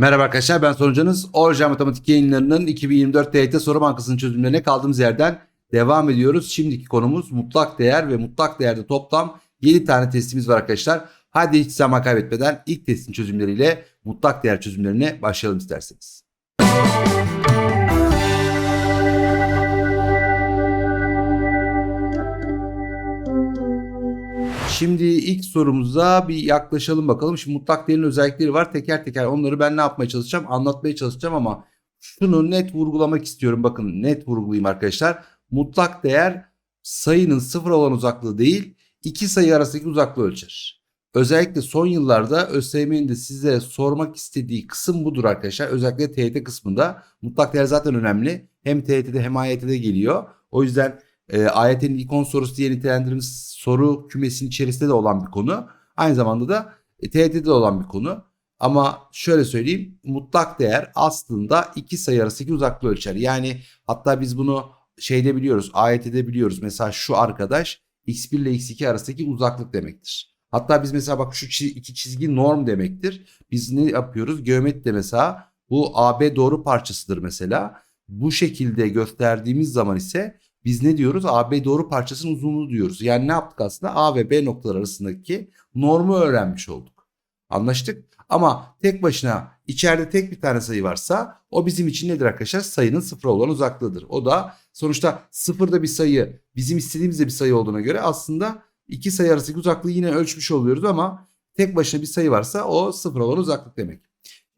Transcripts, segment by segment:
Merhaba arkadaşlar ben sonucunuz Orja Matematik yayınlarının 2024 TYT Soru Bankası'nın çözümlerine kaldığımız yerden devam ediyoruz. Şimdiki konumuz mutlak değer ve mutlak değerde toplam 7 tane testimiz var arkadaşlar. Hadi hiç zaman kaybetmeden ilk testin çözümleriyle mutlak değer çözümlerine başlayalım isterseniz. Şimdi ilk sorumuza bir yaklaşalım bakalım. Şimdi mutlak değerin özellikleri var. Teker teker onları ben ne yapmaya çalışacağım? Anlatmaya çalışacağım ama şunu net vurgulamak istiyorum. Bakın net vurgulayayım arkadaşlar. Mutlak değer sayının sıfır olan uzaklığı değil, iki sayı arasındaki uzaklığı ölçer. Özellikle son yıllarda ÖSYM'nin de size sormak istediği kısım budur arkadaşlar. Özellikle TYT kısmında. Mutlak değer zaten önemli. Hem TYT'de hem AYT'de geliyor. O yüzden e, AYT'nin ikon sorusu diye nitelendirdiğimiz soru kümesinin içerisinde de olan bir konu. Aynı zamanda da e, TYT'de olan bir konu. Ama şöyle söyleyeyim mutlak değer aslında iki sayı arasındaki uzaklığı ölçer. Yani hatta biz bunu şeyde biliyoruz AYT'de biliyoruz. Mesela şu arkadaş x1 ile x2 arasındaki uzaklık demektir. Hatta biz mesela bak şu iki çizgi norm demektir. Biz ne yapıyoruz? Geometride mesela bu AB doğru parçasıdır mesela. Bu şekilde gösterdiğimiz zaman ise biz ne diyoruz? AB doğru parçasının uzunluğu diyoruz. Yani ne yaptık aslında? A ve B noktalar arasındaki normu öğrenmiş olduk. Anlaştık? Ama tek başına içeride tek bir tane sayı varsa o bizim için nedir arkadaşlar? Sayının sıfır olan uzaklığıdır. O da sonuçta sıfırda bir sayı bizim istediğimiz de bir sayı olduğuna göre aslında iki sayı arasındaki uzaklığı yine ölçmüş oluyoruz ama tek başına bir sayı varsa o sıfır olan uzaklık demek.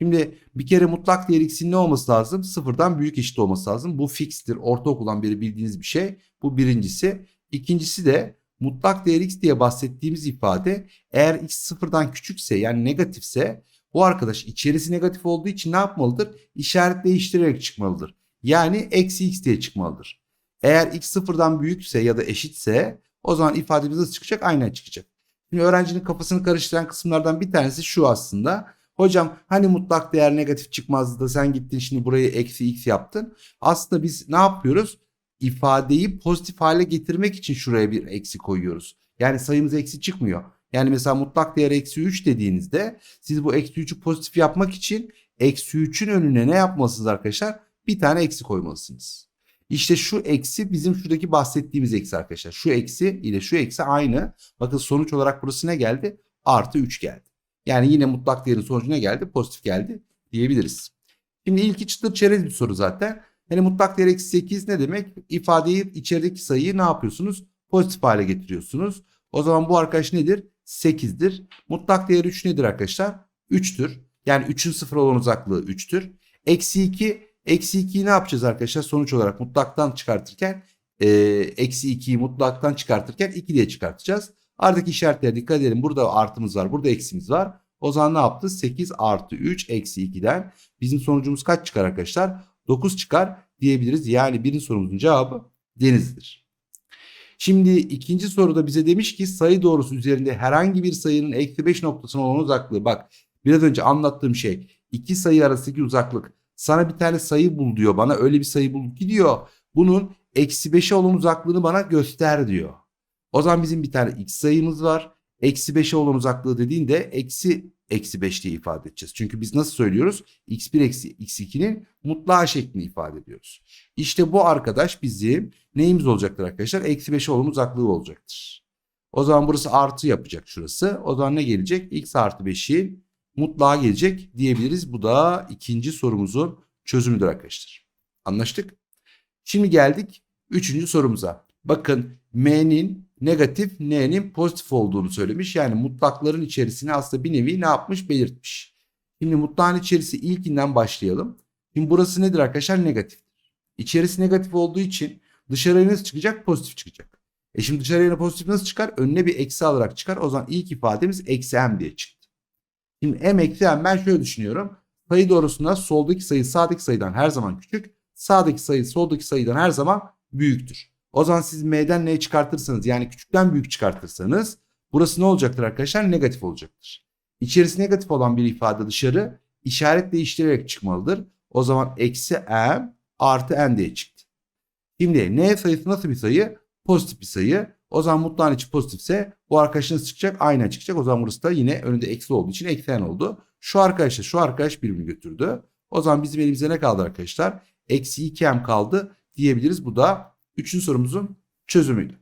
Şimdi bir kere mutlak değer x'in ne olması lazım? Sıfırdan büyük eşit olması lazım. Bu fikstir. Ortaokuldan beri bildiğiniz bir şey. Bu birincisi. İkincisi de mutlak değer x diye bahsettiğimiz ifade eğer x sıfırdan küçükse yani negatifse bu arkadaş içerisi negatif olduğu için ne yapmalıdır? İşaret değiştirerek çıkmalıdır. Yani eksi x diye çıkmalıdır. Eğer x sıfırdan büyükse ya da eşitse o zaman ifademiz nasıl çıkacak? Aynen çıkacak. Şimdi öğrencinin kafasını karıştıran kısımlardan bir tanesi şu aslında. Hocam hani mutlak değer negatif çıkmazdı da sen gittin şimdi burayı eksi x yaptın. Aslında biz ne yapıyoruz? İfadeyi pozitif hale getirmek için şuraya bir eksi koyuyoruz. Yani sayımız eksi çıkmıyor. Yani mesela mutlak değer eksi 3 dediğinizde siz bu eksi 3'ü pozitif yapmak için eksi 3'ün önüne ne yapmalısınız arkadaşlar? Bir tane eksi koymalısınız. İşte şu eksi bizim şuradaki bahsettiğimiz eksi arkadaşlar. Şu eksi ile şu eksi aynı. Bakın sonuç olarak burası ne geldi? Artı 3 geldi. Yani yine mutlak değerin sonucu ne geldi? Pozitif geldi diyebiliriz. Şimdi ilki çıtır çerez bir soru zaten. Yani mutlak değer eksi 8 ne demek? İfadeyi içerideki sayıyı ne yapıyorsunuz? Pozitif hale getiriyorsunuz. O zaman bu arkadaş nedir? 8'dir. Mutlak değer 3 nedir arkadaşlar? 3'tür. Yani 3'ün sıfır olan uzaklığı 3'tür. Eksi 2. Eksi 2'yi ne yapacağız arkadaşlar? Sonuç olarak mutlaktan çıkartırken eksi 2'yi mutlaktan çıkartırken 2 diye çıkartacağız. Aradaki işaretlere dikkat edelim. Burada artımız var. Burada eksimiz var. O zaman ne yaptı? 8 artı 3 eksi 2'den bizim sonucumuz kaç çıkar arkadaşlar? 9 çıkar diyebiliriz. Yani birinci sorumuzun cevabı denizdir. Şimdi ikinci soruda bize demiş ki sayı doğrusu üzerinde herhangi bir sayının eksi 5 noktasına olan uzaklığı. Bak biraz önce anlattığım şey iki sayı arasındaki uzaklık. Sana bir tane sayı bul diyor bana öyle bir sayı bul gidiyor. Bunun eksi 5'e olan uzaklığını bana göster diyor. O zaman bizim bir tane x sayımız var. Eksi 5'e olan uzaklığı dediğinde eksi eksi 5 diye ifade edeceğiz. Çünkü biz nasıl söylüyoruz? x1 eksi x2'nin mutlağı şeklini ifade ediyoruz. İşte bu arkadaş bizim neyimiz olacaktır arkadaşlar? Eksi 5'e olan uzaklığı olacaktır. O zaman burası artı yapacak şurası. O zaman ne gelecek? x artı 5'in mutlağı gelecek diyebiliriz. Bu da ikinci sorumuzun çözümüdür arkadaşlar. Anlaştık? Şimdi geldik üçüncü sorumuza. Bakın m'nin negatif n'nin pozitif olduğunu söylemiş. Yani mutlakların içerisine aslında bir nevi ne yapmış belirtmiş. Şimdi mutlağın içerisi ilkinden başlayalım. Şimdi burası nedir arkadaşlar? Negatiftir. İçerisi negatif olduğu için dışarıya nasıl çıkacak? Pozitif çıkacak. E şimdi dışarıya pozitif nasıl çıkar? Önüne bir eksi alarak çıkar. O zaman ilk ifademiz eksi m diye çıktı. Şimdi m eksi m ben şöyle düşünüyorum. Sayı doğrusunda soldaki sayı sağdaki sayıdan her zaman küçük. Sağdaki sayı soldaki sayıdan her zaman büyüktür. O zaman siz m'den n'yi çıkartırsanız yani küçükten büyük çıkartırsanız burası ne olacaktır arkadaşlar? Negatif olacaktır. İçerisi negatif olan bir ifade dışarı işaret değiştirerek çıkmalıdır. O zaman eksi m artı n diye çıktı. Şimdi n sayısı nasıl bir sayı? Pozitif bir sayı. O zaman mutlağın içi pozitifse bu arkadaşın nasıl çıkacak? Aynen çıkacak. O zaman burası da yine önünde eksi olduğu için eksen oldu. Şu arkadaşla şu arkadaş birbirini götürdü. O zaman bizim elimizde ne kaldı arkadaşlar? Eksi 2m kaldı diyebiliriz. Bu da üçüncü sorumuzun çözümüydü.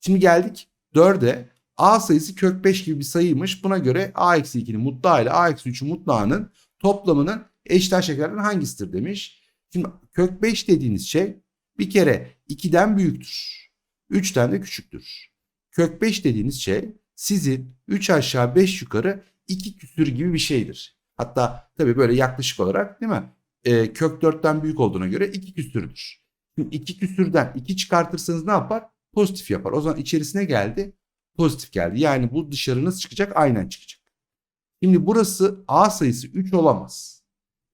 Şimdi geldik 4'e. A sayısı kök 5 gibi bir sayıymış. Buna göre a eksi 2'nin mutlağı ile a eksi 3'ün mutlağının toplamının eşit şekerlerden hangisidir demiş. Şimdi kök 5 dediğiniz şey bir kere 2'den büyüktür. 3'ten de küçüktür. Kök 5 dediğiniz şey sizin 3 aşağı 5 yukarı 2 küsür gibi bir şeydir. Hatta tabii böyle yaklaşık olarak değil mi? Ee, kök 4'ten büyük olduğuna göre 2 küsürdür. Şimdi 2 küsürden 2 çıkartırsanız ne yapar? Pozitif yapar. O zaman içerisine geldi pozitif geldi. Yani bu dışarı nasıl çıkacak? Aynen çıkacak. Şimdi burası A sayısı 3 olamaz.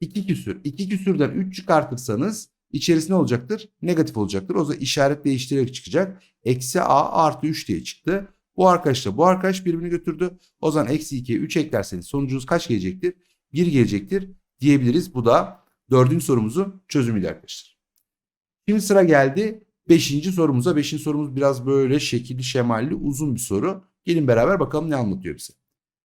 2 küsür. 2 küsürden 3 çıkartırsanız içerisine olacaktır? Negatif olacaktır. O zaman işaret değiştirerek çıkacak. Eksi A artı 3 diye çıktı. Bu arkadaşla bu arkadaş birbirini götürdü. O zaman eksi 2'ye 3 eklerseniz sonucunuz kaç gelecektir? 1 gelecektir diyebiliriz. Bu da dördüncü sorumuzun çözümüydü arkadaşlar. Şimdi sıra geldi Beşinci sorumuza. Beşinci sorumuz biraz böyle şekilli şemalli uzun bir soru. Gelin beraber bakalım ne anlatıyor bize.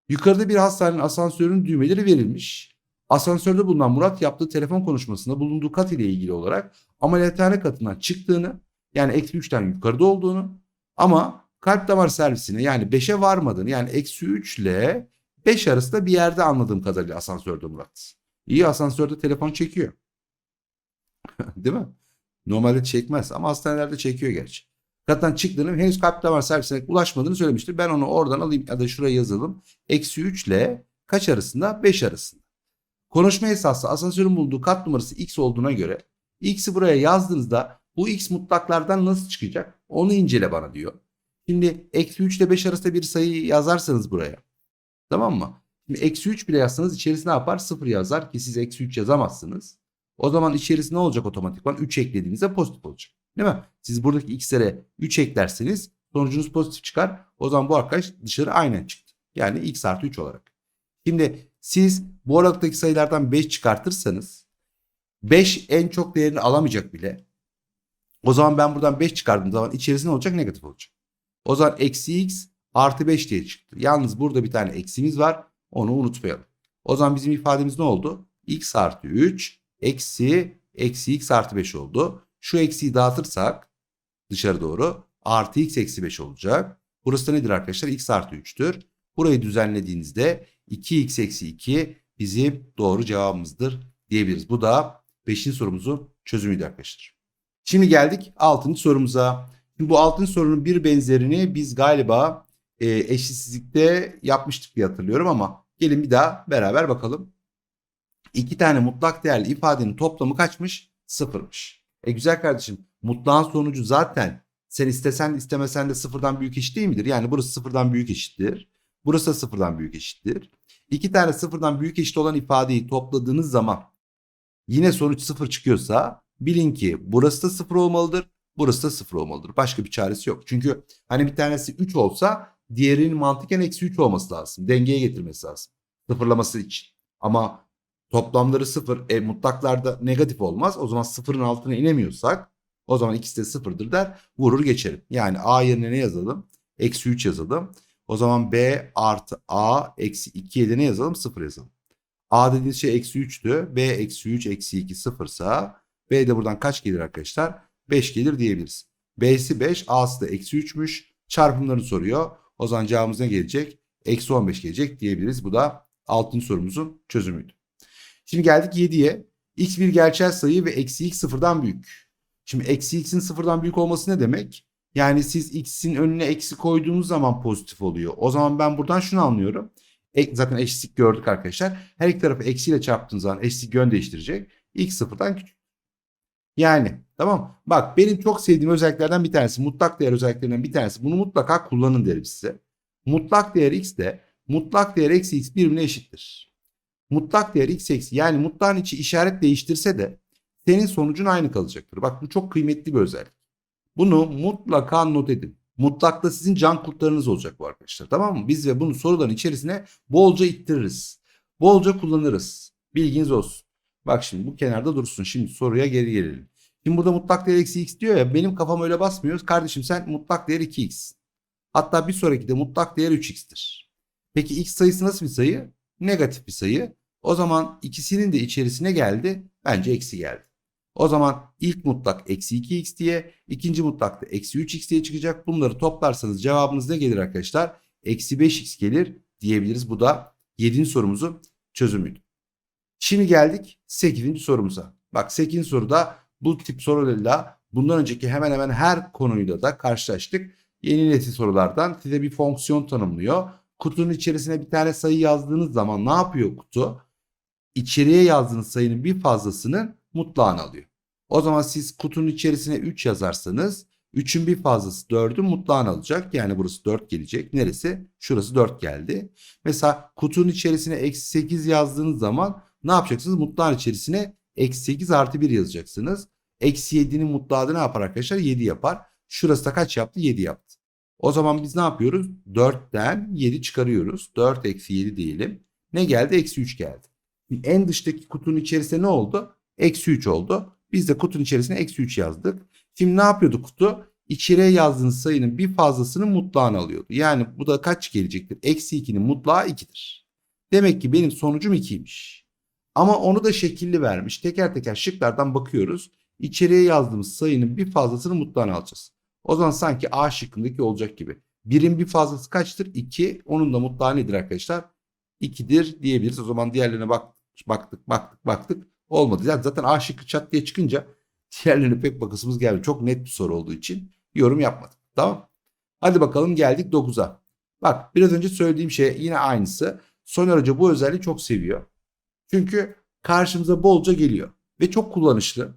Yukarıda bir hastanenin asansörünün düğmeleri verilmiş. Asansörde bulunan Murat yaptığı telefon konuşmasında bulunduğu kat ile ilgili olarak ameliyathane katından çıktığını yani eksi 3'ten yukarıda olduğunu ama kalp damar servisine yani 5'e varmadığını yani eksi 3 ile 5 arasında bir yerde anladığım kadarıyla asansörde Murat. İyi asansörde telefon çekiyor. Değil mi? Normalde çekmez ama hastanelerde çekiyor gerçi. Kattan çıktığını henüz kalp damar servisine ulaşmadığını söylemiştir. Ben onu oradan alayım ya da şuraya yazalım. Eksi 3 ile kaç arasında? 5 arasında. Konuşma esası asansörün bulunduğu kat numarası x olduğuna göre x'i buraya yazdığınızda bu x mutlaklardan nasıl çıkacak? Onu incele bana diyor. Şimdi eksi 3 ile 5 arasında bir sayı yazarsanız buraya. Tamam mı? Şimdi eksi 3 bile yazsanız içerisine ne yapar? 0 yazar ki siz eksi 3 yazamazsınız. O zaman içerisi ne olacak otomatikman? 3 eklediğinizde pozitif olacak. Değil mi? Siz buradaki x'lere 3 eklerseniz sonucunuz pozitif çıkar. O zaman bu arkadaş dışarı aynen çıktı. Yani x artı 3 olarak. Şimdi siz bu aralıktaki sayılardan 5 çıkartırsanız 5 en çok değerini alamayacak bile. O zaman ben buradan 5 çıkardığım zaman içerisinde olacak? Negatif olacak. O zaman eksi x artı 5 diye çıktı. Yalnız burada bir tane eksimiz var. Onu unutmayalım. O zaman bizim ifademiz ne oldu? x artı 3 eksi eksi x artı 5 oldu. Şu eksiyi dağıtırsak dışarı doğru artı x eksi 5 olacak. Burası da nedir arkadaşlar? x artı 3'tür. Burayı düzenlediğinizde 2x eksi 2 bizim doğru cevabımızdır diyebiliriz. Bu da 5. sorumuzun çözümüydü arkadaşlar. Şimdi geldik 6. sorumuza. Şimdi bu 6. sorunun bir benzerini biz galiba e, eşitsizlikte yapmıştık diye hatırlıyorum ama gelin bir daha beraber bakalım. İki tane mutlak değerli ifadenin toplamı kaçmış? Sıfırmış. E güzel kardeşim mutlağın sonucu zaten sen istesen istemesen de sıfırdan büyük eşit değil midir? Yani burası sıfırdan büyük eşittir. Burası da sıfırdan büyük eşittir. İki tane sıfırdan büyük eşit olan ifadeyi topladığınız zaman yine sonuç sıfır çıkıyorsa bilin ki burası da sıfır olmalıdır. Burası da sıfır olmalıdır. Başka bir çaresi yok. Çünkü hani bir tanesi 3 olsa diğerinin mantıken eksi 3 olması lazım. Dengeye getirmesi lazım. Sıfırlaması için. Ama Toplamları sıfır. E, mutlaklarda negatif olmaz. O zaman sıfırın altına inemiyorsak o zaman ikisi de sıfırdır der. Vurur geçerim. Yani a yerine ne yazalım? Eksi 3 yazalım. O zaman b artı a eksi 2'ye de ne yazalım? Sıfır yazalım. a dediğiniz şey eksi 3'tü. b eksi 3 eksi 2 sıfırsa b de buradan kaç gelir arkadaşlar? 5 gelir diyebiliriz. b'si 5 a'sı da eksi 3'müş. Çarpımlarını soruyor. O zaman cevabımız ne gelecek? Eksi 15 gelecek diyebiliriz. Bu da 6. sorumuzun çözümüydü. Şimdi geldik 7'ye. X bir gerçel sayı ve eksi x sıfırdan büyük. Şimdi eksi x'in sıfırdan büyük olması ne demek? Yani siz x'in önüne eksi koyduğunuz zaman pozitif oluyor. O zaman ben buradan şunu anlıyorum. E, zaten eşitlik gördük arkadaşlar. Her iki tarafı eksiyle çarptığınız zaman eşitlik yön değiştirecek. x sıfırdan küçük. Yani tamam bak benim çok sevdiğim özelliklerden bir tanesi mutlak değer özelliklerinden bir tanesi. Bunu mutlaka kullanın derim size. Mutlak değer x de mutlak değer eksi x birbirine eşittir mutlak değer x eksi yani mutlağın içi işaret değiştirse de senin sonucun aynı kalacaktır. Bak bu çok kıymetli bir özellik. Bunu mutlaka not edin. Mutlakta sizin can kurtlarınız olacak bu arkadaşlar. Tamam mı? Biz ve bunu soruların içerisine bolca ittiririz. Bolca kullanırız. Bilginiz olsun. Bak şimdi bu kenarda dursun. Şimdi soruya geri gelelim. Şimdi burada mutlak değer eksi x diyor ya benim kafam öyle basmıyor. Kardeşim sen mutlak değer 2x. Hatta bir sonraki de mutlak değer 3x'tir. Peki x sayısı nasıl bir sayı? Negatif bir sayı. O zaman ikisinin de içerisine geldi. Bence eksi geldi. O zaman ilk mutlak eksi 2x diye, ikinci mutlak da eksi 3x diye çıkacak. Bunları toplarsanız cevabınız ne gelir arkadaşlar? Eksi 5x gelir diyebiliriz. Bu da 7. sorumuzun çözümüydü. Şimdi geldik 8. sorumuza. Bak 8. soruda bu tip sorularla bundan önceki hemen hemen her konuyla da karşılaştık. Yeni nesil sorulardan size bir fonksiyon tanımlıyor. Kutunun içerisine bir tane sayı yazdığınız zaman ne yapıyor kutu? İçeriye yazdığınız sayının bir fazlasının mutlağını alıyor. O zaman siz kutunun içerisine 3 yazarsanız 3'ün bir fazlası 4'ün mutlağını alacak. Yani burası 4 gelecek. Neresi? Şurası 4 geldi. Mesela kutunun içerisine eksi 8 yazdığınız zaman ne yapacaksınız? Mutlağın içerisine eksi 8 artı 1 yazacaksınız. Eksi 7'nin mutlağı da ne yapar arkadaşlar? 7 yapar. Şurası da kaç yaptı? 7 yaptı. O zaman biz ne yapıyoruz? 4'ten 7 çıkarıyoruz. 4 eksi 7 diyelim. Ne geldi? Eksi 3 geldi. En dıştaki kutunun içerisinde ne oldu? Eksi 3 oldu. Biz de kutunun içerisine eksi 3 yazdık. Şimdi ne yapıyordu kutu? İçeriye yazdığınız sayının bir fazlasının mutlağını alıyordu. Yani bu da kaç gelecektir? Eksi 2'nin mutlağı 2'dir. Demek ki benim sonucum 2'ymiş. Ama onu da şekilli vermiş. Teker teker şıklardan bakıyoruz. İçeriye yazdığımız sayının bir fazlasının mutlağını alacağız. O zaman sanki A şıkkındaki olacak gibi. Birin bir fazlası kaçtır? 2. Onun da mutlağı nedir arkadaşlar? 2'dir diyebiliriz. O zaman diğerlerine bak, baktık baktık baktık. Olmadı. Yani zaten A şıkkı çat diye çıkınca diğerlerine pek bakısımız gelmiyor. Çok net bir soru olduğu için yorum yapmadım. Tamam. Hadi bakalım geldik 9'a. Bak biraz önce söylediğim şey yine aynısı. Soner Hoca bu özelliği çok seviyor. Çünkü karşımıza bolca geliyor. Ve çok kullanışlı.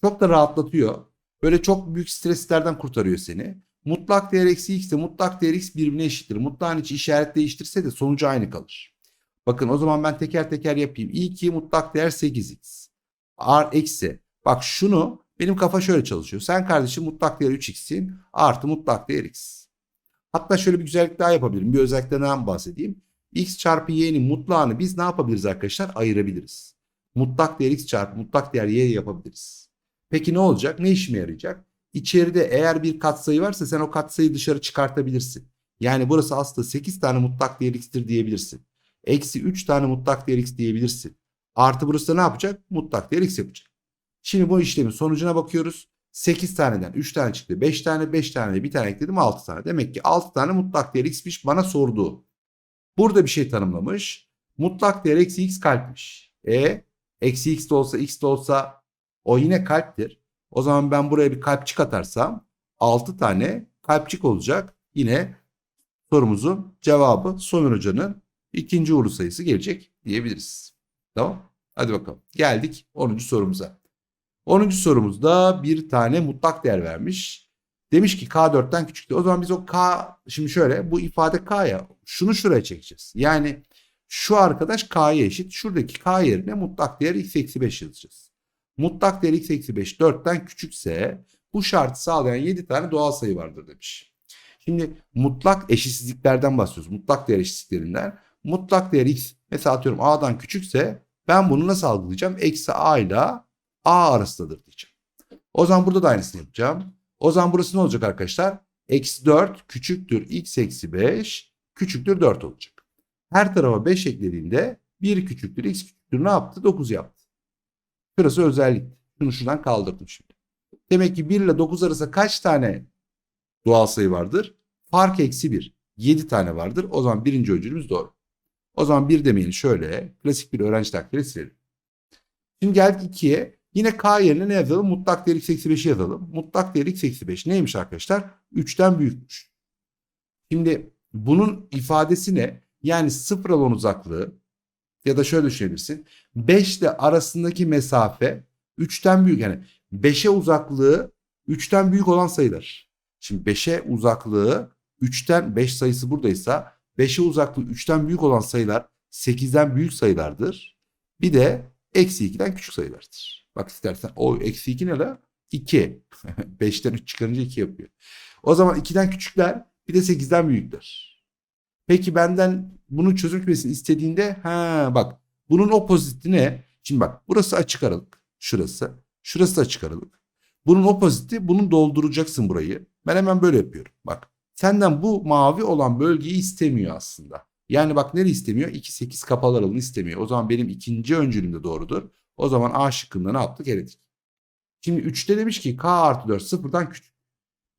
Çok da rahatlatıyor. Böyle çok büyük streslerden kurtarıyor seni. Mutlak değer eksi x de mutlak değer x birbirine eşittir. Mutlağın içi işaret değiştirse de sonucu aynı kalır. Bakın o zaman ben teker teker yapayım. İyi ki mutlak değer 8x. R eksi. Bak şunu benim kafa şöyle çalışıyor. Sen kardeşim mutlak değer 3x'in artı mutlak değer x. Hatta şöyle bir güzellik daha yapabilirim. Bir özelliklerinden bahsedeyim. x çarpı y'nin mutlağını biz ne yapabiliriz arkadaşlar? Ayırabiliriz. Mutlak değer x çarpı mutlak değer y yapabiliriz. Peki ne olacak? Ne işime yarayacak? İçeride eğer bir katsayı varsa sen o katsayıyı dışarı çıkartabilirsin. Yani burası aslında 8 tane mutlak değer x'tir diyebilirsin. Eksi 3 tane mutlak değer x diyebilirsin. Artı burası da ne yapacak? Mutlak değer x yapacak. Şimdi bu işlemin sonucuna bakıyoruz. 8 taneden 3 tane çıktı. 5 tane 5 tane de bir tane ekledim 6 tane. Demek ki 6 tane mutlak değer x'miş bana sorduğu. Burada bir şey tanımlamış. Mutlak değer eksi x kalpmiş. E eksi x de olsa x de olsa o yine kalptir. O zaman ben buraya bir kalpçik atarsam 6 tane kalpçik olacak. Yine sorumuzun cevabı Soner Hoca'nın ikinci uğurlu sayısı gelecek diyebiliriz. Tamam. Hadi bakalım. Geldik 10. sorumuza. 10. sorumuzda bir tane mutlak değer vermiş. Demiş ki K4'ten küçüktü. O zaman biz o K şimdi şöyle bu ifade K ya şunu şuraya çekeceğiz. Yani şu arkadaş K'ya eşit. Şuradaki K yerine mutlak değer x eksi 5 yazacağız. Mutlak değer x eksi 5 4'ten küçükse bu şartı sağlayan 7 tane doğal sayı vardır demiş. Şimdi mutlak eşitsizliklerden bahsediyoruz. Mutlak değer eşitsizliklerinden. Mutlak değer x mesela atıyorum a'dan küçükse ben bunu nasıl algılayacağım? Eksi a ile a arasındadır diyeceğim. O zaman burada da aynısını yapacağım. O zaman burası ne olacak arkadaşlar? Eksi 4 küçüktür x eksi 5 küçüktür 4 olacak. Her tarafa 5 eklediğinde 1 küçüktür x küçüktür ne yaptı? 9 yaptı. Şurası özellik. Şunu şuradan kaldırdım şimdi. Demek ki 1 ile 9 arasında kaç tane doğal sayı vardır? Fark eksi 1. 7 tane vardır. O zaman birinci öncülümüz doğru. O zaman bir demeyin şöyle klasik bir öğrenci takdiri silelim. Şimdi geldik 2'ye. Yine k yerine ne yazalım? Mutlak değer x eksi 5'i yazalım. Mutlak değer x eksi 5 neymiş arkadaşlar? 3'ten büyükmüş. Şimdi bunun ifadesi ne? Yani sıfır alan uzaklığı ya da şöyle düşünebilirsin. 5 ile arasındaki mesafe 3'ten büyük. Yani 5'e uzaklığı 3'ten büyük olan sayılar. Şimdi 5'e uzaklığı 3'ten 5 sayısı buradaysa 5'e uzaklığı 3'ten büyük olan sayılar 8'den büyük sayılardır. Bir de eksi 2'den küçük sayılardır. Bak istersen o eksi 2 ne la? 2. 5'ten 3 çıkarınca 2 yapıyor. O zaman 2'den küçükler bir de 8'den büyükler. Peki benden bunun çözülmesini istediğinde ha bak bunun opoziti ne? Şimdi bak burası açık aralık. Şurası. Şurası açık aralık. Bunun opoziti bunun dolduracaksın burayı. Ben hemen böyle yapıyorum. Bak Senden bu mavi olan bölgeyi istemiyor aslında. Yani bak nereye istemiyor? 2, 8 kapalı aralığını istemiyor. O zaman benim ikinci öncülüm de doğrudur. O zaman A şıkkında ne yaptık? Eledik. Şimdi 3'te demiş ki K artı 4 sıfırdan küçük.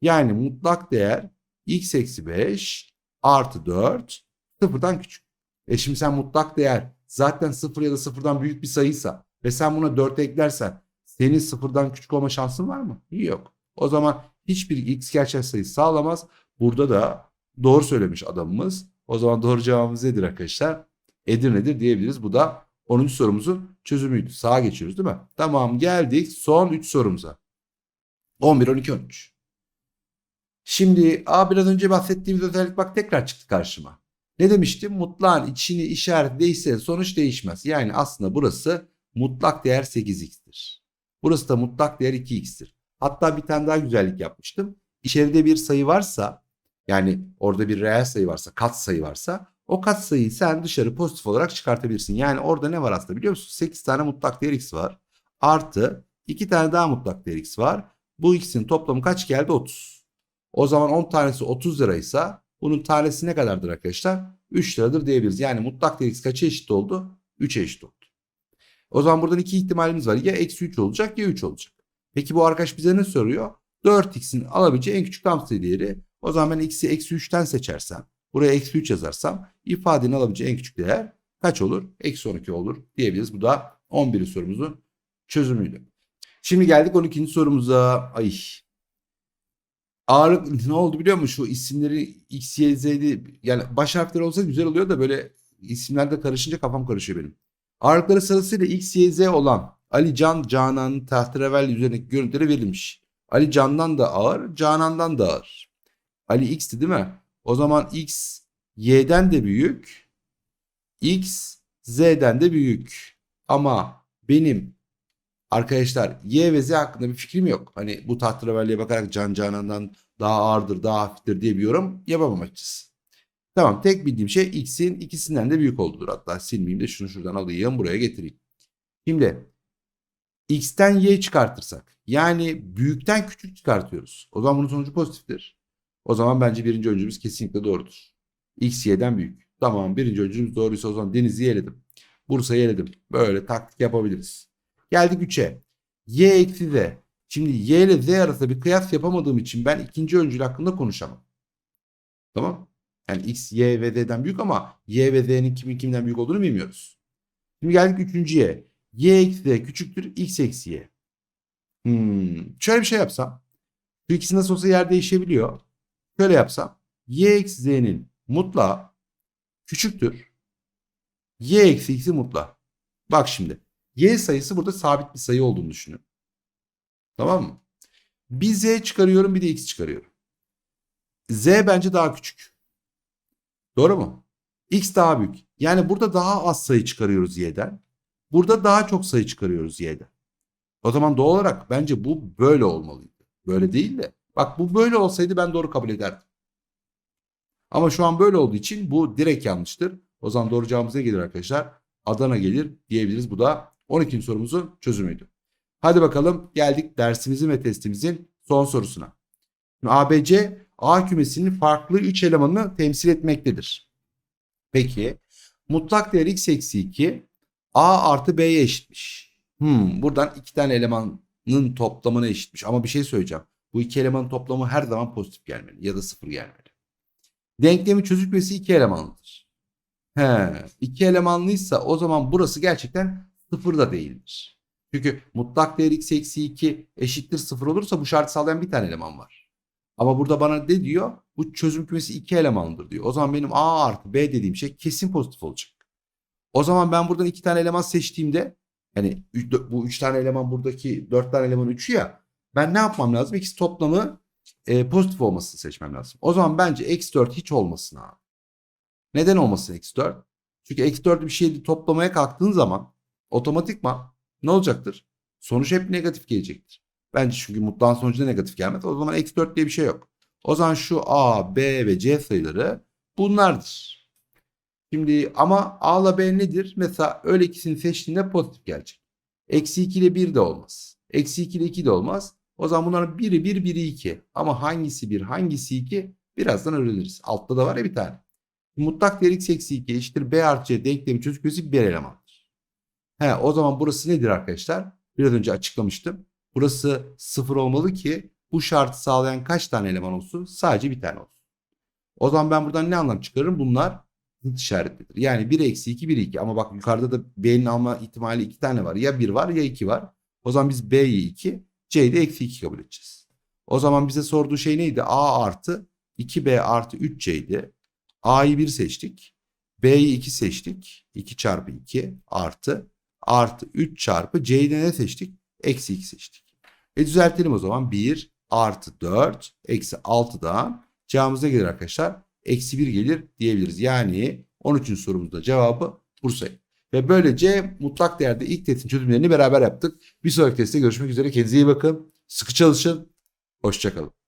Yani mutlak değer x eksi 5 artı 4 sıfırdan küçük. E şimdi sen mutlak değer zaten sıfır ya da sıfırdan büyük bir sayıysa ve sen buna 4 eklersen senin sıfırdan küçük olma şansın var mı? Yok. O zaman hiçbir x gerçek sayı sağlamaz. Burada da doğru söylemiş adamımız. O zaman doğru cevabımız nedir arkadaşlar? Edirne'dir diyebiliriz. Bu da 10. sorumuzun çözümüydü. Sağa geçiyoruz değil mi? Tamam geldik son 3 sorumuza. 11, 12, 13. Şimdi a biraz önce bahsettiğimiz özellik bak tekrar çıktı karşıma. Ne demiştim? Mutlağın içini işaret değişse sonuç değişmez. Yani aslında burası mutlak değer 8x'tir. Burası da mutlak değer 2x'tir. Hatta bir tane daha güzellik yapmıştım. İçeride bir sayı varsa yani orada bir reel sayı varsa, kat sayı varsa o kat sayıyı sen dışarı pozitif olarak çıkartabilirsin. Yani orada ne var aslında biliyor musun? 8 tane mutlak değer x var. Artı 2 tane daha mutlak değer x var. Bu x'in toplamı kaç geldi? 30. O zaman 10 tanesi 30 liraysa bunun tanesi ne kadardır arkadaşlar? 3 liradır diyebiliriz. Yani mutlak değer x kaça eşit oldu? 3'e eşit oldu. O zaman buradan iki ihtimalimiz var. Ya eksi 3 olacak ya 3 olacak. Peki bu arkadaş bize ne soruyor? 4x'in alabileceği en küçük sayı değeri. O zaman ben x'i eksi 3'ten seçersem, buraya eksi 3 yazarsam ifadenin alabileceği en küçük değer kaç olur? Eksi 12 olur diyebiliriz. Bu da 11. sorumuzun çözümüydü. Şimdi geldik 12. sorumuza. Ay. Ağırlık ne oldu biliyor musun? Şu isimleri X, Y, Z'di. Yani baş harfleri olsa güzel oluyor da böyle isimlerde karışınca kafam karışıyor benim. Ağırlıkları sırasıyla X, Y, Z olan Ali Can Canan'ın tahterevalli üzerindeki görüntüleri verilmiş. Ali Can'dan da ağır, Canan'dan da ağır. Ali X'ti değil mi? O zaman X Y'den de büyük. X Z'den de büyük. Ama benim arkadaşlar Y ve Z hakkında bir fikrim yok. Hani bu tahterevalliye bakarak Can Canan'dan daha ağırdır, daha hafiftir diye bir yorum yapamam açıkçası. Tamam tek bildiğim şey X'in ikisinden de büyük olduğudur. Hatta silmeyeyim de şunu şuradan alayım buraya getireyim. Şimdi X'ten Y çıkartırsak yani büyükten küçük çıkartıyoruz. O zaman bunun sonucu pozitiftir. O zaman bence birinci öncümüz kesinlikle doğrudur. X Y'den büyük. Tamam birinci öncümüz doğruysa o zaman Deniz'i yeledim. Bursa'yı yeledim. Böyle taktik yapabiliriz. Geldik 3'e. Y eksi Z. Şimdi Y ile Z arasında bir kıyas yapamadığım için ben ikinci öncül hakkında konuşamam. Tamam. Yani X, Y ve Z'den büyük ama Y ve Z'nin kimin kimden büyük olduğunu bilmiyoruz. Şimdi geldik üçüncüye. Y eksi Z küçüktür X eksi Y. Hmm. Şöyle bir şey yapsam. Bu ikisi nasıl olsa yer değişebiliyor. Şöyle yapsam. Y eksi Z'nin mutlağı küçüktür. Y eksi X'i mutlağı. Bak şimdi. Y sayısı burada sabit bir sayı olduğunu düşünün. Tamam mı? Bir Z çıkarıyorum bir de X çıkarıyorum. Z bence daha küçük. Doğru mu? X daha büyük. Yani burada daha az sayı çıkarıyoruz Y'den. Burada daha çok sayı çıkarıyoruz Y'den. O zaman doğal olarak bence bu böyle olmalıydı. Böyle değil de. Bak bu böyle olsaydı ben doğru kabul ederdim. Ama şu an böyle olduğu için bu direkt yanlıştır. O zaman doğru cevabımız ne gelir arkadaşlar? Adana gelir diyebiliriz. Bu da 12. sorumuzun çözümüydü. Hadi bakalım geldik dersimizin ve testimizin son sorusuna. Şimdi ABC A kümesinin farklı 3 elemanını temsil etmektedir. Peki mutlak değer x eksi 2 A artı B'ye eşitmiş. Hmm, buradan iki tane elemanın toplamına eşitmiş. Ama bir şey söyleyeceğim. Bu iki elemanın toplamı her zaman pozitif gelmeli ya da sıfır gelmeli. Denklemi çözük kümesi iki elemanlıdır. He, iki elemanlıysa o zaman burası gerçekten sıfır da değildir. Çünkü mutlak değer x eksi 2 eşittir sıfır olursa bu şartı sağlayan bir tane eleman var. Ama burada bana ne diyor? Bu çözüm kümesi iki elemanlıdır diyor. O zaman benim A artı B dediğim şey kesin pozitif olacak. O zaman ben buradan iki tane eleman seçtiğimde hani bu üç tane eleman buradaki dört tane eleman üçü ya ben ne yapmam lazım? İkisi toplamı e, pozitif olmasını seçmem lazım. O zaman bence eksi 4 hiç olmasın abi. Neden olmasın eksi 4? Çünkü eksi 4 bir şeyi toplamaya kalktığın zaman otomatikman ne olacaktır? Sonuç hep negatif gelecektir. Bence çünkü mutlağın sonucu da negatif gelmez. O zaman eksi 4 diye bir şey yok. O zaman şu A, B ve C sayıları bunlardır. Şimdi ama A ile B nedir? Mesela öyle ikisini seçtiğinde pozitif gelecek. Eksi 2 ile 1 de olmaz. Eksi 2 ile 2 de olmaz. O zaman bunların biri 1, biri 2. Ama hangisi 1, hangisi 2 Birazdan öğreniriz. Altta da var ya bir tane. Mutlak değer x eksi 2 eşittir b artı c denklemi çözüm bir elemandır. He, o zaman burası nedir arkadaşlar? Biraz önce açıklamıştım. Burası sıfır olmalı ki bu şartı sağlayan kaç tane eleman olsun? Sadece bir tane olsun. O zaman ben buradan ne anlam çıkarırım? Bunlar zıt işaretlidir. Yani 1 eksi 2 1 2 ama bak yukarıda da b'nin alma ihtimali 2 tane var. Ya 1 var ya 2 var. O zaman biz b'yi 2 c'yi de eksi 2 kabul edeceğiz. O zaman bize sorduğu şey neydi? a artı 2b artı 3c'ydi. a'yı 1 seçtik. b'yi 2 seçtik. 2 çarpı 2 artı artı 3 çarpı c'yi de ne seçtik? Eksi 2 seçtik. E düzeltelim o zaman. 1 artı 4 eksi 6'dan cevabımız ne gelir arkadaşlar? Eksi 1 gelir diyebiliriz. Yani 13. sorumuzda cevabı Bursa'yı. Ve böylece mutlak değerde ilk testin çözümlerini beraber yaptık. Bir sonraki testte görüşmek üzere. Kendinize iyi bakın. Sıkı çalışın. Hoşçakalın.